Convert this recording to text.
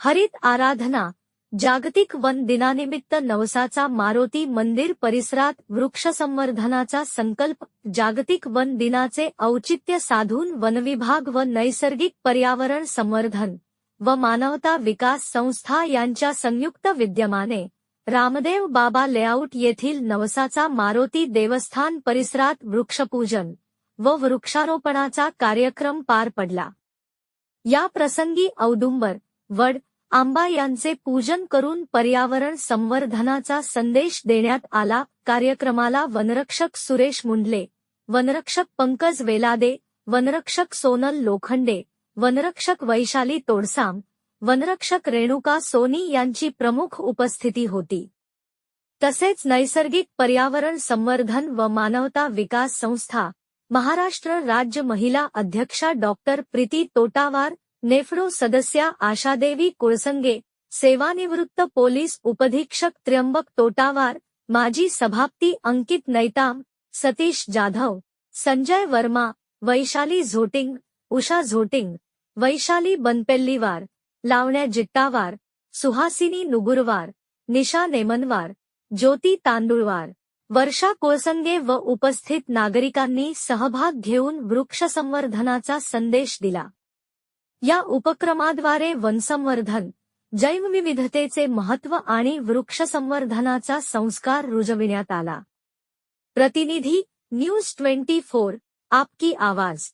हरित आराधना जागतिक वन दिनानिमित्त नवसाचा मारोती मंदिर परिसरात वृक्ष संवर्धनाचा संकल्प जागतिक वन दिनाचे औचित्य साधून वनविभाग व नैसर्गिक पर्यावरण संवर्धन व मानवता विकास संस्था यांच्या संयुक्त विद्यमाने रामदेव बाबा लेआउट येथील नवसाचा मारोती देवस्थान परिसरात वृक्षपूजन व वृक्षारोपणाचा कार्यक्रम पार पडला. या प्रसंगी औदुंबर वड आंबा यांचे पूजन करून पर्यावरण संवर्धनाचा संदेश देण्यात आला. कार्यक्रमाला वनरक्षक सुरेश मुंडले वनरक्षक पंकज वेलादे वनरक्षक सोनल लोखंडे वनरक्षक वैशाली तोडसाम वनरक्षक रेणुका सोनी यांची प्रमुख उपस्थिती होती. तसेच नैसर्गिक पर्यावरण संवर्धन व मानवता विकास संस्था महाराष्ट्र राज्य महिला अध्यक्षा डॉक्टर प्रीती तोटावार नेफ्रो सदस्या आशादेवी कुळसंगे सेवानिवृत्त पोलीस उपधीक्षक त्र्यंबक तोटावार माजी सभापती अंकित नैताम सतीश जाधव संजय वर्मा वैशाली झोटिंग उषा झोटिंग वैशाली बनपेल्लीवार लावण्या जिट्टावार सुहासिनी नुगुरवार निशा नेमनवार ज्योती तांदुळवार. वर्षा कोळसंगे व उपस्थित नागरिकांनी सहभाग घेऊन वृक्ष संवर्धनाचा संदेश दिला. या उपक्रमाद्वारे वनसंवर्धन जैवविविधतेचे महत्त्व आणि वृक्ष संवर्धनाचा संस्कार रुजविण्यात आला. प्रतिनिधी न्यूज ट्वेंटी फोर आपकी आवाज.